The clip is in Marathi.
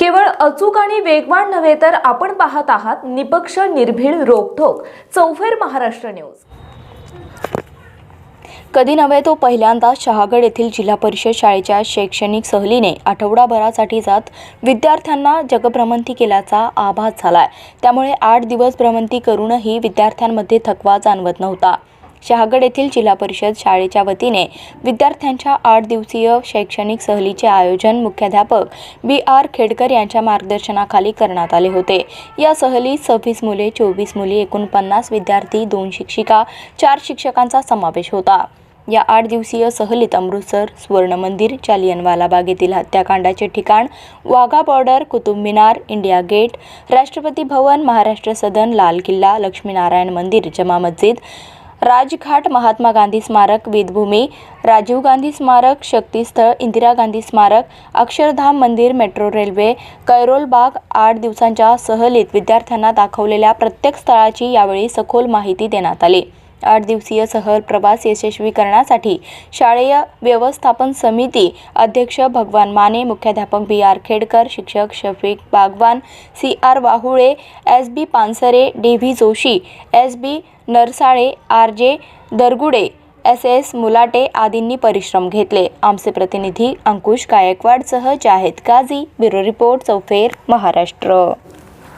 केवळ अचूक आणि वेगवान नव्हे तर आपण पाहत आहात निपक्ष निर्भीड रोखोक चौफेर महाराष्ट्र न्यूज. कधी नव्हे तो पहिल्यांदा शहागड येथील जिल्हा परिषद शाळेच्या शैक्षणिक सहलीने आठवडाभरासाठी जात विद्यार्थ्यांना जगभ्रमंती केल्याचा आभास झालाय. त्यामुळे आठ दिवस भ्रमंती करूनही विद्यार्थ्यांमध्ये थकवा जाणवत नव्हता. शहागड येथील जिल्हा परिषद शाळेच्या वतीने विद्यार्थ्यांच्या आठ दिवसीय शैक्षणिक सहलीचे आयोजन मुख्याध्यापक बी आर खेडकर यांच्या मार्गदर्शनाखाली करण्यात आले होते. या सहलीत सव्वीस मुले चोवीस मुली एकूण पन्नास विद्यार्थी दोन शिक्षिका चार शिक्षकांचा समावेश होता. या आठ दिवसीय सहलीत अमृतसर सुवर्ण मंदिर जालियनवाला बाग येथील हत्याकांडाचे ठिकाण Wagah border Qutub Minar India Gate Rashtrapati Bhavan Maharashtra सदन लाल किल्ला लक्ष्मीनारायण मंदिर जमा मस्जिद राजघाट महात्मा गांधी स्मारक वेदभूमी राजीव गांधी स्मारक शक्तीस्थळ इंदिरा गांधी स्मारक अक्षरधाम मंदिर मेट्रो रेल्वे कैरोल बाग आठ दिवसांच्या सहलीत विद्यार्थ्यांना दाखवलेल्या प्रत्येक स्थळाची यावेळी सखोल माहिती देण्यात आली. आठ दिवसीय सहल प्रवास यशस्वी करण्यासाठी शाळेय व्यवस्थापन समिती अध्यक्ष भगवान माने मुख्याध्यापक बी आर खेडकर शिक्षक Shafiq Bagwan C R Wahule S B Pansare D V Joshi S B Narsale R J Dargude S S Mulate आदींनी परिश्रम घेतले. आमचे प्रतिनिधी अंकुश गायकवाडसह जाहेद काझी ब्युरो रिपोर्ट चौफेर महाराष्ट्र.